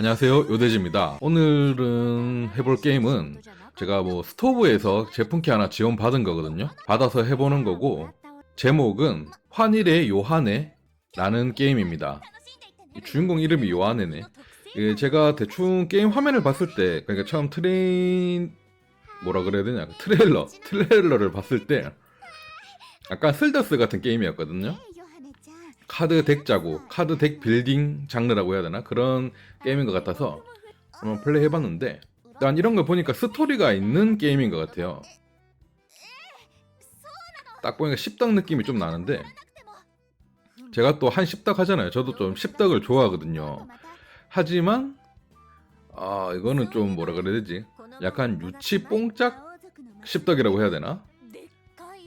안녕하세요 요대지입니다. 오늘은 해볼 게임은 제가 뭐 스토브에서 제품키 하나 지원 받은 거거든요. 받아서 해보는 거고 제목은 환일의 요한해 라는 게임입니다. 이 주인공 이름이 요한해네. 예, 제가 대충 게임 화면을 봤을 때 그러니까 처음 트레인 뭐라 그래야 되냐? 그 트레일러 트레일러를 봤을 때 약간 슬더스 같은 게임이었거든요 카드 덱 짜고 카드 덱 빌딩 장르라고 해야 되나? 그런 게임인 것 같아서 한번 플레이 해봤는데 난 이런 걸 보니까 스토리가 있는 게임인 것 같아요. 딱 보니까 십덕 느낌이 좀 나는데 제가 또 한 십덕 하잖아요. 저도 좀 십덕을 좋아하거든요. 하지만 아 이거는 좀 뭐라 그래야 되지? 약간 유치 뽕짝 십덕이라고 해야 되나?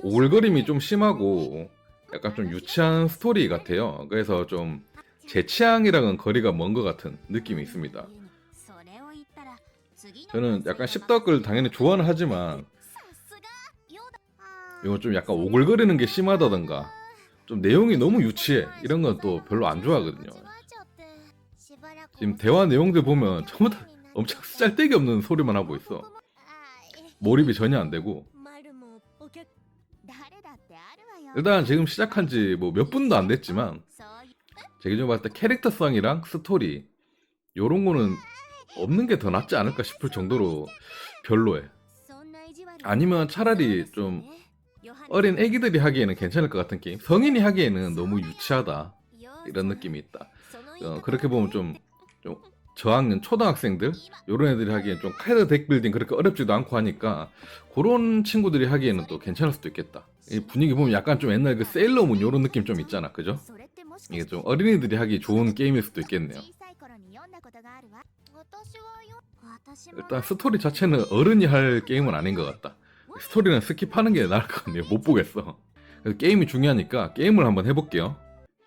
오글거림이 좀 심하고 약간 좀 유치한 스토리 같아요. 그래서 좀 제 취향이랑은 거리가 먼 것 같은 느낌이 있습니다. 저는 약간 십덕을 당연히 좋아는 하지만 이건 좀 약간 오글거리는 게 심하다던가 좀 내용이 너무 유치해. 이런 건 또 별로 안 좋아하거든요. 지금 대화 내용들 보면 전부 다 엄청 짤데기 없는 소리만 하고 있어. 몰입이 전혀 안 되고 일단 지금 시작한 지 뭐 몇 분도 안 됐지만 제 기준 봤을 때 캐릭터성이랑 스토리 요런 거는 없는 게 더 낫지 않을까 싶을 정도로 별로해 아니면 차라리 좀 어린 애기들이 하기에는 괜찮을 것 같은 게임 성인이 하기에는 너무 유치하다 이런 느낌이 있다. 어, 그렇게 보면 좀, 좀 저학년 초등학생들? 요런 애들이 하기엔 좀 카드 덱 빌딩 그렇게 어렵지도 않고 하니까 그런 친구들이 하기에는 또 괜찮을 수도 있겠다. 이 분위기 보면 약간 좀 옛날 그 세일러문 요런 느낌 좀 있잖아. 그죠? 이게 좀 어린이들이 하기 좋은 게임일 수도 있겠네요. 일단 스토리 자체는 어른이 할 게임은 아닌 것 같다. 스토리는 스킵하는 게 나을 것 같네요. 못 보겠어. 그래서 게임이 중요하니까 게임을 한번 해볼게요.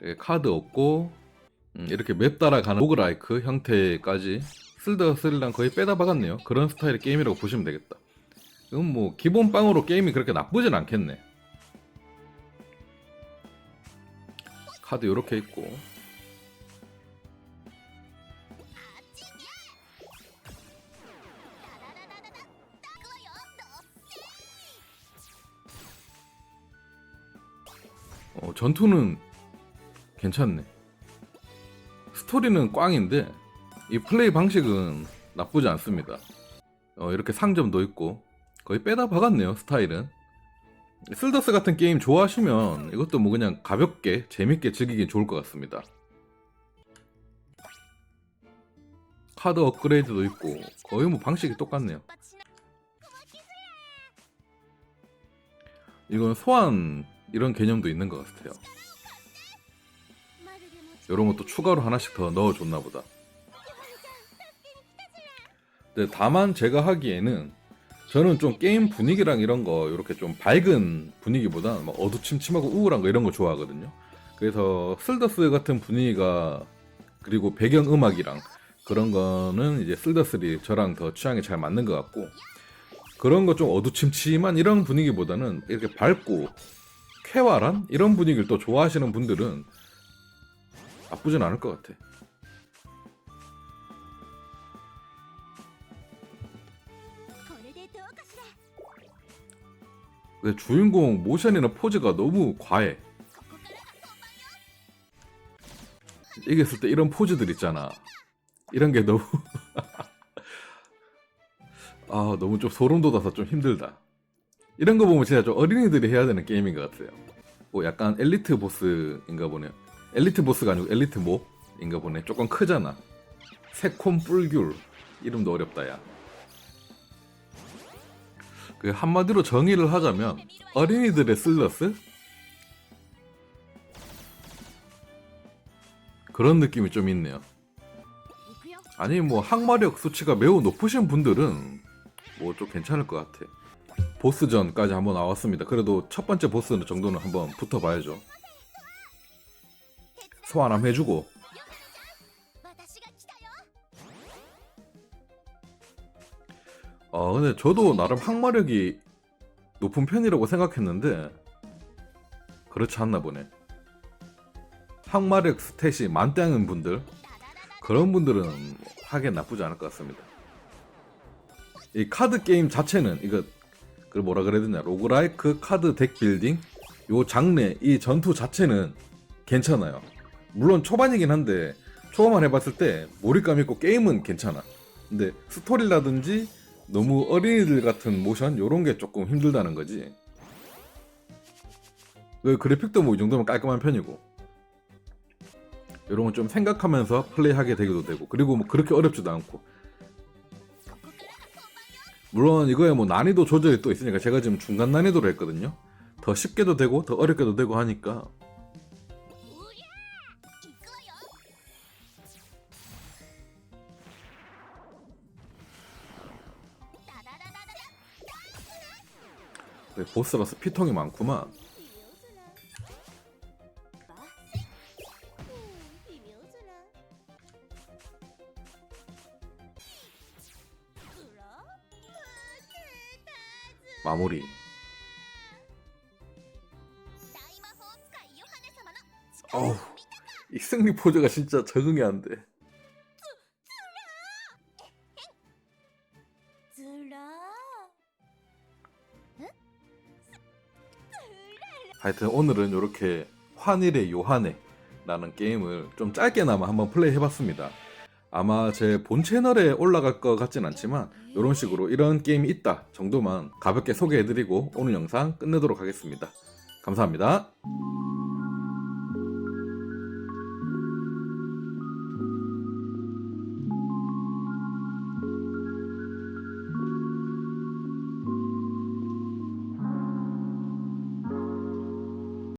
이렇게 카드 음, 이렇게 맵 따라가는 로그라이크 형태까지 쓸랑 거의 빼다 박았네요. 그런 스타일의 게임이라고 보시면 되겠다. 이건 뭐 기본 빵으로 게임이 그렇게 나쁘진 않겠네. 카드 요렇게 있고. 어, 전투는 괜찮네. 스토리는 꽝인데 이 플레이 방식은 나쁘지 않습니다. 어, 이렇게 상점도 있고 거의 빼다 박았네요 스타일은. 슬더스 같은 게임 좋아하시면 이것도 뭐 그냥 가볍게 재밌게 즐기기 좋을 것 같습니다. 카드 업그레이드도 있고 거의 뭐 방식이 똑같네요. 이건 소환 이런 개념도 있는 것 같아요. 이런 것도 추가로 하나씩 더 넣어줬나 보다. 근데 다만 제가 하기에는 저는 좀 게임 분위기랑 이런 거 이렇게 좀 밝은 분위기보다 막 어두침침하고 우울한 거 이런 거 좋아하거든요. 그래서 슬더스 같은 분위기가 그리고 배경 음악이랑 그런 거는 이제 슬더스리 저랑 더 취향이 잘 맞는 것 같고 그런 거 좀 어두침침한 이런 분위기보다는 이렇게 밝고 쾌활한 이런 분위기를 또 좋아하시는 분들은 나쁘진 않을 것 같아. 근데 주인공 모션이나 포즈가 너무 과해. 이겼을 때 이런 포즈들 있잖아. 이런 게 너무 아 너무 좀 소름 돋아서 좀 힘들다. 이런 거 보면 진짜 좀 어린이들이 해야 되는 게임인 것 같아요. 뭐 약간 엘리트 보스인가 보네요. 엘리트 보스가 아니고 엘리트 몹인가 보네. 조금 크잖아. 새콤 뿔귤 이름도 어렵다 야. 그 한마디로 정의를 하자면 어린이들의 슬러스 그런 느낌이 좀 있네요. 아니 뭐 항마력 수치가 매우 높으신 분들은 뭐 좀 괜찮을 것 같아. 보스전까지 한번 나왔습니다. 그래도 첫 번째 보스 정도는 한번 붙어봐야죠. 소환 한번 해주고 아 근데 저도 나름 항마력이 높은 편이라고 생각했는데 그렇지 않나 보네. 항마력 스탯이 만땅인 분들 그런 분들은 하기엔 나쁘지 않을 것 같습니다. 이 카드 게임 자체는 이거 그 뭐라 그래야 되냐 로그라이크 카드 덱 빌딩 요 장르 이 전투 자체는 괜찮아요. 물론 초반이긴 한데 초반만 해봤을 때 몰입감 있고 게임은 괜찮아. 근데 스토리라든지 너무 어린이들 같은 모션 요런 게 조금 힘들다는 거지. 그 그래픽도 뭐 이 정도면 깔끔한 편이고 이런 건 좀 생각하면서 플레이하게 되기도 되고 그리고 뭐 그렇게 어렵지도 않고 물론 이거에 뭐 난이도 조절이 또 있으니까 제가 지금 중간 난이도로 했거든요 더 쉽게도 되고 더 어렵게도 되고 하니까 보스라서 피통이 많구만. 마무리. 어우 이 승리 포즈가 진짜 적응이 안돼 하여튼 오늘은 이렇게 환일의 요한에 라는 게임을 좀 짧게나마 한번 플레이 해봤습니다. 아마 제 본 채널에 올라갈 것 같진 않지만 이런 식으로 이런 게임이 있다 정도만 가볍게 소개해드리고 오늘 영상 끝내도록 하겠습니다. 감사합니다.